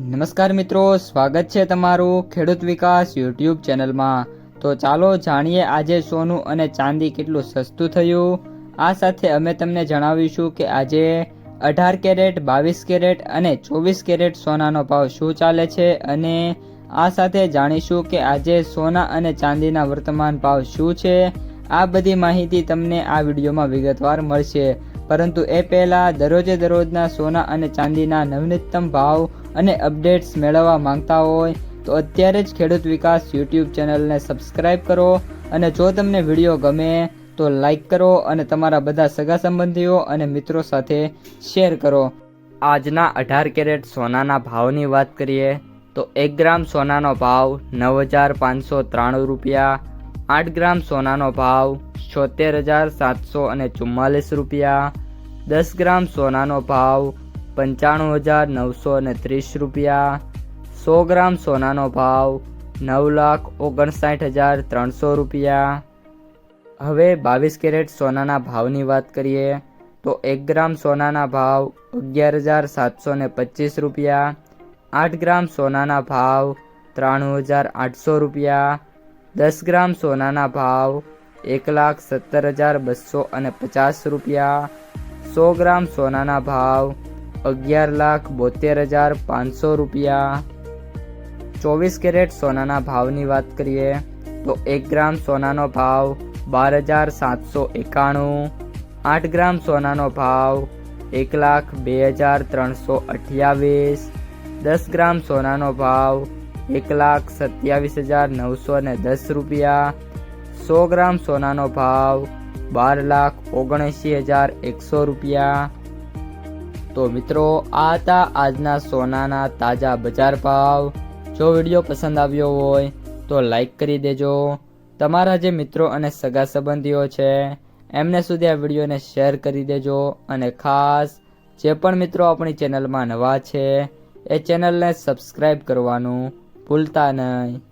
નમસ્કાર મિત્રો, સ્વાગત છે તમારું ખેડૂત વિકાસ યુટ્યુબ ચેનલમાં. તો ચાલો જાણીએ આજે સોનું અને ચાંદી કેટલું સસ્તું થયું. આ સાથે અમે તમને જણાવીશું કે આજે અઢાર કેરેટ, બાવીસ કેરેટ અને ચોવીસ કેરેટ સોનાનો ભાવ શું ચાલે છે અને આ સાથે જાણીશું કે આજે સોના અને ચાંદીના વર્તમાન ભાવ શું છે. આ બધી માહિતી તમને આ વિડીયોમાં વિગતવાર મળશે. પરંતુ એ પહેલાં દરરોજે દરરોજના સોના અને ચાંદીના નવીનતમ ભાવ અને અપડેટ્સ મેળવવા માંગતા હોય તો અત્યારે જ ખેડૂત વિકાસ યુટ્યુબ ચેનલને સબસ્ક્રાઇબ કરો અને જો તમને વીડિયો ગમે તો લાઈક કરો અને તમારા બધા સગા સંબંધીઓ અને મિત્રો સાથે શેર કરો. આજના અઢાર કેરેટ સોનાના ભાવની વાત કરીએ તો એક ગ્રામ સોનાનો ભાવ નવ હજાર પાંચસો ત્રાણું રૂપિયા, આઠ ગ્રામ સોનાનો ભાવ છોતેર હજાર સાતસો અને ચુમ્માલીસ રૂપિયા, દસ ગ્રામ સોનાનો ભાવ પંચાણું હજાર નવસો અને ત્રીસ રૂપિયા. સો ગ્રામ સોનાનો ભાવ નવ લાખ ઓગણસાઠ હજાર ત્રણસો રૂપિયા. હવે બાવીસ કેરેટ સોનાના ભાવની વાત કરીએ, તો એક ગ્રામ સોનાના ભાવ અગિયાર હજાર સાતસો ને પચીસ રૂપિયા. આઠ ગ્રામ સોનાના ભાવ ત્રાણું હજાર આઠસો રૂપિયા. દસ ગ્રામ સોનાના ભાવ એક લાખ સત્તર હજાર બસો અને પચાસ રૂપિયા. સો ગ્રામ સોનાના ભાવ અગિયાર લાખ બોતેર હજાર પાંચસો રૂપિયા. ચોવીસ કેરેટ સોનાના ભાવની વાત કરીએ તો એક ગ્રામ સોનાનો ભાવ બાર હજાર સાતસો એકાણું. આઠ ગ્રામ સોનાનો ભાવ એક લાખ બે હજાર ત્રણસો અઠ્યાવીસ. દસ ગ્રામ સોનાનો ભાવ એક લાખ સત્યાવીસ હજાર નવસો ને દસ રૂપિયા. સો ગ્રામ સોનાનો ભાવ બાર લાખ ઓગણએંશી હજાર એકસો રૂપિયા. તો મિત્રો, આ હતા આજના સોનાના તાજા બજાર ભાવ. જો વીડિયો પસંદ આવ્યો હોય, તો લાઈક કરી દેજો. તમારા જે મિત્રો અને સગા સંબંધીઓ છે, એમને સુધી આ વિડીયોને શેર કરી દેજો અને ખાસ, જે પણ મિત્રો આપણી ચેનલમાં નવા છે, એ ચેનલને સબસ્ક્રાઈબ કરવાનું ભૂલતા નહીં.